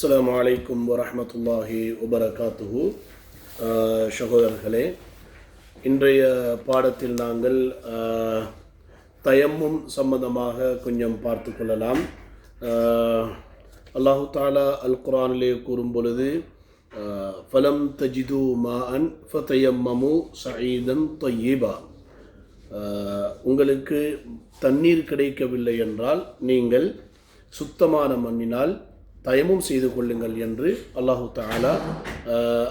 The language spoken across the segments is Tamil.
அஸ்லாம் அலைக்கும் வரமத்துல்லாஹி வபரகாத்துஹு. சகோதரர்களே இன்றைய பாடத்தில் நாங்கள் தயமும் தயம்மும் சம்பந்தமாக கொஞ்சம் பார்த்து கொள்ளலாம். அல்லாஹு தாலா அல் குரானிலே கூறும் பொழுது ஃபலம் தஜிது மா அன் ஃபதயம்மமு சயீதம் தொய்யீபா. உங்களுக்கு தண்ணீர் கிடைக்கவில்லை என்றால் நீங்கள் சுத்தமான மண்ணினால் தயமும் செய்து கொள்ளுங்கள் என்று அல்லாஹு தாலா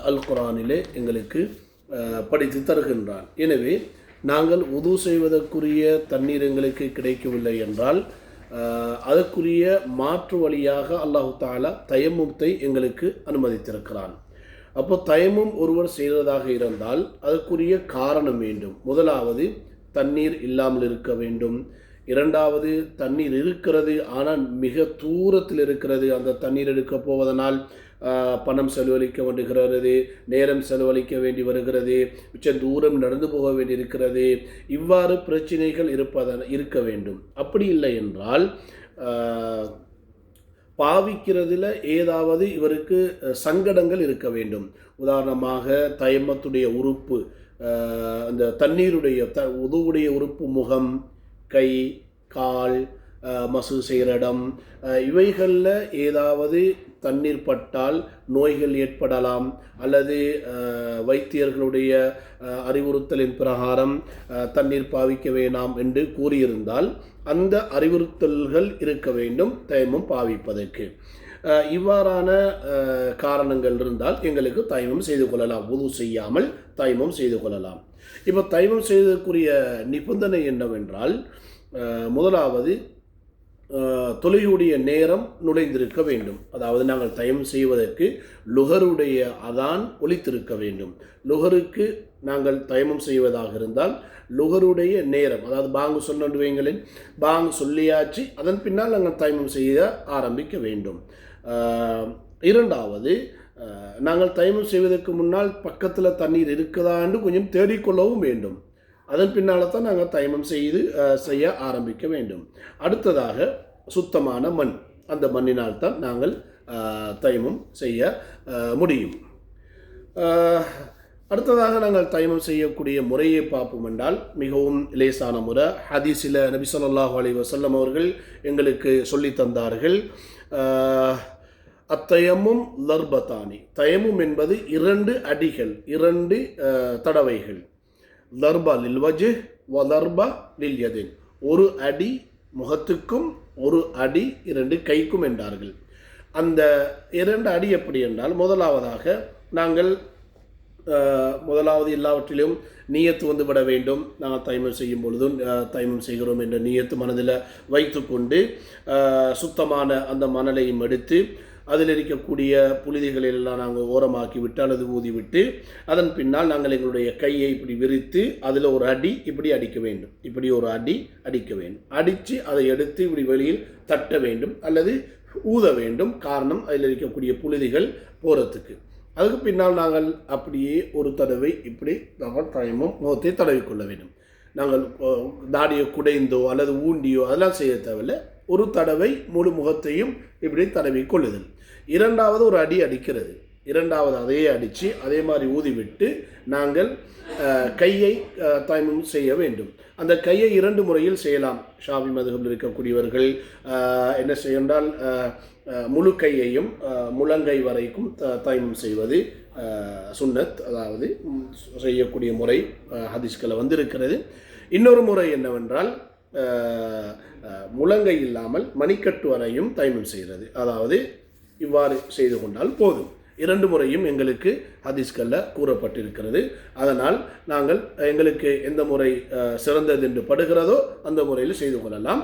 அல் குரானிலே எங்களுக்கு படித்து தருகின்றான். எனவே நாங்கள் உது செய்வதற்குரிய தண்ணீர் எங்களுக்கு கிடைக்கவில்லை என்றால் அதற்குரிய மாற்று வழியாக அல்லாஹு தாலா தயமுத்தை எங்களுக்கு அனுமதித்திருக்கிறான். அப்போ தயமும் ஒருவர் செய்வதாக இருந்தால் அதற்குரிய காரணம் வேண்டும். முதலாவது தண்ணீர் இல்லாமல் இருக்க வேண்டும். இரண்டாவது தண்ணீர் இருக்கிறது ஆனால் மிக தூரத்தில் இருக்கிறது. அந்த தண்ணீர் எடுக்க போவதனால் பணம் செலவழிக்க வேண்டுகிறது நேரம் செலவழிக்க வேண்டி வருகிறது மிச்ச தூரம் நடந்து போக வேண்டி இருக்கிறது இவ்வாறு பிரச்சனைகள் இருப்பதன் இருக்க வேண்டும். அப்படி இல்லை என்றால் பாவிக்கிறதுல ஏதாவது இவருக்கு சங்கடங்கள் இருக்க வேண்டும். உதாரணமாக தயமத்துடைய உறுப்பு அந்த தண்ணீருடைய த உதவுடைய உறுப்பு முகம் கை கால் அஹ், மசு செய்கிற இடம் இவைகளில் ஏதாவது தண்ணீர் பட்டால் நோய்கள் ஏற்படலாம் அல்லது வைத்தியர்களுடைய அறிவுறுத்தலின் பிரகாரம் தண்ணீர் பாவிக்க வேணாம் என்று கூறியிருந்தால் அந்த அறிவுறுத்தல்கள் இருக்க வேண்டும் தயமும் பாவிப்பதற்கு. இவ்வாறான காரணங்கள் இருந்தால் எங்களுக்கு தயமம் செய்து கொள்ளலாம். உது செய்யாமல் தயமம் செய்து கொள்ளலாம். இப்போ தயமம் செய்ததற்குரிய நிபந்தனை என்னவென்றால் முதலாவது தொழுகையுடைய நேரம் நுழைந்திருக்க வேண்டும். அதாவது நாங்கள் தயம் செய்வதற்கு லுகருடைய அதான் ஒழித்திருக்க வேண்டும். லுகருக்கு நாங்கள் தயமம் செய்வதாக இருந்தால் லுகருடைய நேரம் அதாவது பாங்கு சொன்னடுவீங்களின் பாங்கு சொல்லியாச்சு அதன் பின்னால் நாங்கள் தயமம் செய்ய ஆரம்பிக்க வேண்டும். இரண்டாவது நாங்கள் தயமம் செய்வதற்கு முன்னால் பக்கத்தில் தண்ணீர் இருக்குதான்னு கொஞ்சம் தேடிக்கொள்ளவும் வேண்டும். அதன் பின்னால் தான் நாங்கள் தயமம் செய்து செய்ய ஆரம்பிக்க வேண்டும். அடுத்ததாக சுத்தமான மண். அந்த மண்ணினால் தான் நாங்கள் தயமம் செய்ய முடியும். அடுத்ததாக நாங்கள் தயமம் செய்யக்கூடிய முறையை பார்ப்போம் என்றால் மிகவும் லேசான முறை. ஹதீஸில் நபி சொல்லாஹு அலி வசல்லம் அவர்கள் எங்களுக்கு சொல்லி தந்தார்கள் அத்தயமும் லர்பதானி. தயமும் என்பது இரண்டு அடிகள் இரண்டு தடவைகள். லர்பா லில்வஜு வ லர்பா லில்யதின் ஒரு அடி முகத்துக்கும் ஒரு அடி இரண்டு கைக்கும் என்றார்கள். அந்த இரண்டு அடி எப்படி என்றால் முதலாவதாக நாங்கள் முதலாவது எல்லாவற்றிலும் நீயத்து வந்து விட வேண்டும். நாங்கள் தைமம் செய்யும் பொழுதும் தைமம் செய்கிறோம் என்ற நீயத்து மனதில் வைத்துக்கொண்டு கொண்டு சுத்தமான அந்த மணலையும் எடுத்து அதில் இருக்கக்கூடிய புழுதிகளை எல்லாம் நாங்கள் ஓரமாக்கி விட்டு அல்லது ஊதிவிட்டு அதன் பின்னால் நாங்கள் எங்களுடைய கையை இப்படி விரித்து அதில் ஒரு அடி இப்படி அடிக்க வேண்டும். இப்படி ஒரு அடி அடிக்க வேண்டும். அடித்து அதை எடுத்து இப்படி வெளியில் தட்ட வேண்டும் அல்லது ஊத வேண்டும். காரணம் அதில் இருக்கக்கூடிய புழுதிகள் போகிறதுக்கு அதுக்கு பின்னால் நாங்கள் அப்படியே ஒரு தடவை இப்படி நாங்கள் தயமும் முகத்தை தடவிக்கொள்ள வேண்டும். நாங்கள் தாடியை குடைந்தோ அல்லது ஊண்டியோ அதெல்லாம் செய்ய தேவையில்லை. ஒரு தடவை முழு முகத்தையும் இப்படி தடவி கொள்ளுதல் இரண்டாவது ஒரு அடி அடிக்கிறது. இரண்டாவது அதையே அடித்து அதே மாதிரி ஊதிவிட்டு நாங்கள் கையை தாய்மம் செய்ய வேண்டும். அந்த கையை இரண்டு முறையில் செய்யலாம். ஷாபி மதுகபில் இருக்கக்கூடியவர்கள் என்ன செய்யண்டால் முழு கையையும் முழங்கை வரைக்கும் த செய்வது சுன்னத் அதாவது செய்யக்கூடிய முறை ஹதிஷ்களை வந்திருக்கிறது. இன்னொரு முறை என்னவென்றால் முழங்கை இல்லாமல் மணிக்கட்டு வரையும் தைமம் செய்கிறது. அதாவது இவ்வாறு செய்து கொண்டால் போதும். இரண்டு முறையும் எங்களுக்கு ஹதீஸ்களில் கூறப்பட்டிருக்கிறது. அதனால் நாங்கள் எங்களுக்கு எந்த முறை சிறந்தது என்று படுகிறதோ அந்த முறையில் செய்து கொள்ளலாம்.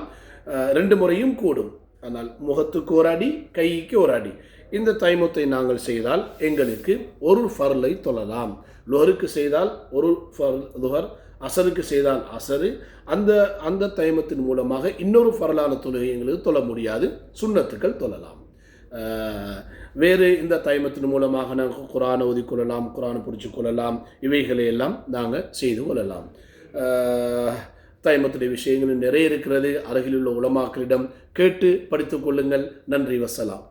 ரெண்டு முறையும் கூடும். ஆனால் முகத்துக்கு ஒரு அடி கைக்கு ஒரு அடி. இந்த தைமத்தை நாங்கள் செய்தால் எங்களுக்கு ஒரு ஃபர்லை தொழலாம். லுஹருக்கு செய்தால் ஒரு ஃபர் லுஹர் அசருக்கு செய்தால் அசரு. அந்த அந்த தைமத்தின் மூலமாக இன்னொரு ஃபரலான தொழுகை எங்களுக்கு தொழ முடியாது. சுண்ணத்துக்கள் தொழலாம். வேறு இந்த தைமத்தின் மூலமாக நாங்கள் குரானை ஒதுக்கொள்ளலாம் குரானை பிடிச்சி கொள்ளலாம். இவைகளை எல்லாம் நாங்கள் செய்து கொள்ளலாம். தைமத்துடைய விஷயங்கள் நிறைய இருக்கிறது. அருகிலுள்ள உலமாக்களிடம் கேட்டு படித்துக் கொள்ளுங்கள். நன்றி வசலாம்.